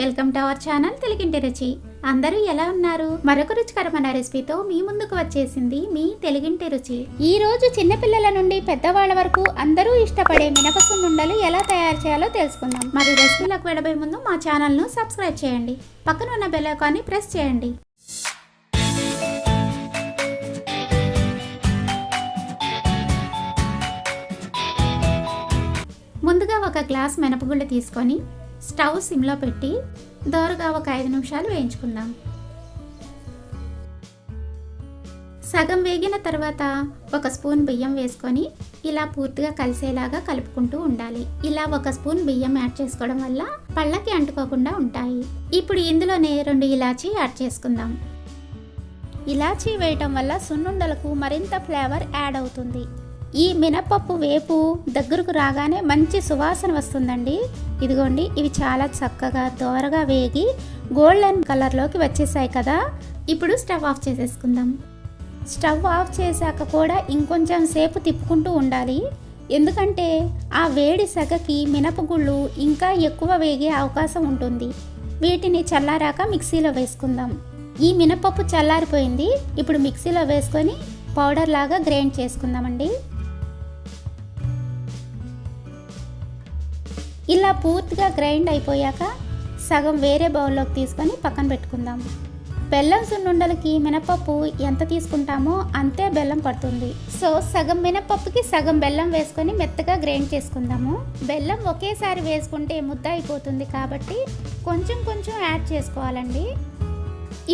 Welcome to our channel తెలుగింటి రుచి. అందరూ ఎలా ఉన్నారు? మరొక రుచికరమైన రెసిపీతో మీ ముందుకు వచ్చేసింది మీ తెలుగింటి రుచి. ఈ రోజు చిన్నపిల్లల నుండి పెద్దవాళ్ళ వరకు అందరూ ఇష్టపడే మినపసున్నుండలు ఎలా తయారు చేయాలో తెలుసుకుందాం. మరి రెసిపీలకు వెళ్ళబోయే ముందు మా ఛానల్ను సబ్స్క్రైబ్ చేయండి. పక్కన ఉన్న బెల్ ఐకాన్ని ప్రెస్ చేయండి. ముందుగా ఒక గ్లాస్ మినపగుళ్ళు తీసుకొని స్టవ్ సిమ్లో పెట్టి దోరగా ఒక ఐదు నిమిషాలు వేయించుకుందాం. సగం వేగిన తర్వాత ఒక స్పూన్ బియ్యం వేసుకొని ఇలా పూర్తిగా కలిసేలాగా కలుపుకుంటూ ఉండాలి. ఇలా ఒక స్పూన్ బియ్యం యాడ్ చేసుకోవడం వల్ల పళ్ళకి అంటుకోకుండా ఉంటాయి. ఇప్పుడు ఇందులోనే రెండు ఇలాచీ యాడ్ చేసుకుందాం. ఇలాచీ వేయటం వల్ల సున్నుండలకు మరింత ఫ్లేవర్ యాడ్ అవుతుంది. ఈ మినపప్పు వేపు దగ్గరకు రాగానే మంచి సువాసన వస్తుందండి. ఇదిగోండి ఇవి చాలా చక్కగా దోరగా వేగి గోల్డెన్ కలర్లోకి వచ్చేసాయి కదా. ఇప్పుడు స్టవ్ ఆఫ్ చేసేసుకుందాం. స్టవ్ ఆఫ్ చేశాక కూడా ఇంకొంచెం సేపు తిప్పుకుంటూ ఉండాలి. ఎందుకంటే ఆ వేడి సగకి మినపగుళ్ళు ఇంకా ఎక్కువ వేగే అవకాశం ఉంటుంది. వీటిని చల్లారాక మిక్సీలో వేసుకుందాం. ఈ మినపప్పు చల్లారిపోయింది. ఇప్పుడు మిక్సీలో వేసుకొని పౌడర్ లాగా గ్రైండ్ చేసుకుందామండి. ఇలా పూర్తిగా గ్రైండ్ అయిపోయాక సగం వేరే బౌల్లోకి తీసుకొని పక్కన పెట్టుకుందాం. బెల్లం సున్నుండలకి మినపప్పు ఎంత తీసుకుంటామో అంతే బెల్లం పడుతుంది. సో సగం మినపప్పుకి సగం బెల్లం వేసుకొని మెత్తగా గ్రైండ్ చేసుకుందాము. బెల్లం ఒకేసారి వేసుకుంటే ముద్ద అయిపోతుంది కాబట్టి కొంచెం కొంచెం యాడ్ చేసుకోవాలండి.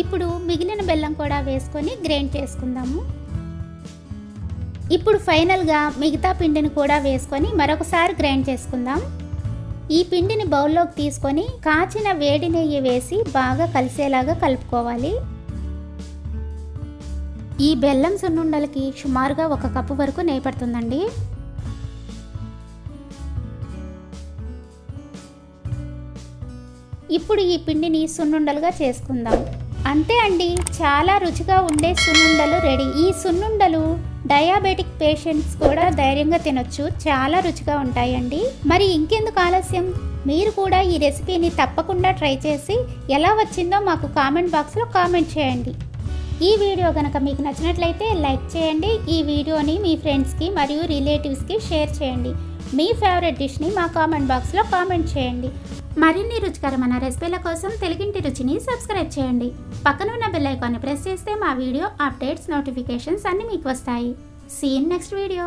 ఇప్పుడు మిగిలిన బెల్లం కూడా వేసుకొని గ్రైండ్ చేసుకుందాము. ఇప్పుడు ఫైనల్గా మిగతా పిండిని కూడా వేసుకొని మరొకసారి గ్రైండ్ చేసుకుందాం. ఈ పిండిని బౌల్లోకి తీసుకొని కాచిన వేడి నెయ్యి వేసి బాగా కలిసేలాగా కలుపుకోవాలి. ఈ బెల్లం సున్నుండలకి సుమారుగా ఒక కప్పు వరకు నెయ్యి పడుతుందండి. ఇప్పుడు ఈ పిండిని సున్నుండలుగా చేసుకుందాం. అంతే అండి. చాలా రుచిగా ఉండే సున్నుండలు రెడీ. ఈ సున్నుండలు డయాబెటిక్ పేషెంట్స్ కూడా ధైర్యంగా తినొచ్చు. చాలా రుచిగా ఉంటాయండి. మరి ఇంకెందుకు ఆలస్యం? మీరు కూడా ఈ రెసిపీని తప్పకుండా ట్రై చేసి ఎలా వచ్చిందో మాకు కామెంట్ బాక్స్లో కామెంట్ చేయండి. ఈ వీడియో కనుక మీకు నచ్చినట్లయితే లైక్ చేయండి. ఈ వీడియోని మీ ఫ్రెండ్స్కి మరియు రిలేటివ్స్కి షేర్ చేయండి. మీ ఫేవరెట్ డిష్ని మా కామెంట్ బాక్స్లో కామెంట్ చేయండి. మరిన్ని రుచికరమైన రెసిపీల కోసం తెలుగింటి రుచిని సబ్స్క్రైబ్ చేయండి. పక్కన ఉన్న బెల్ ఐకాన్ని ప్రెస్ చేస్తే మా వీడియో అప్డేట్స్ నోటిఫికేషన్స్ అన్నీ మీకు వస్తాయి. Scene next video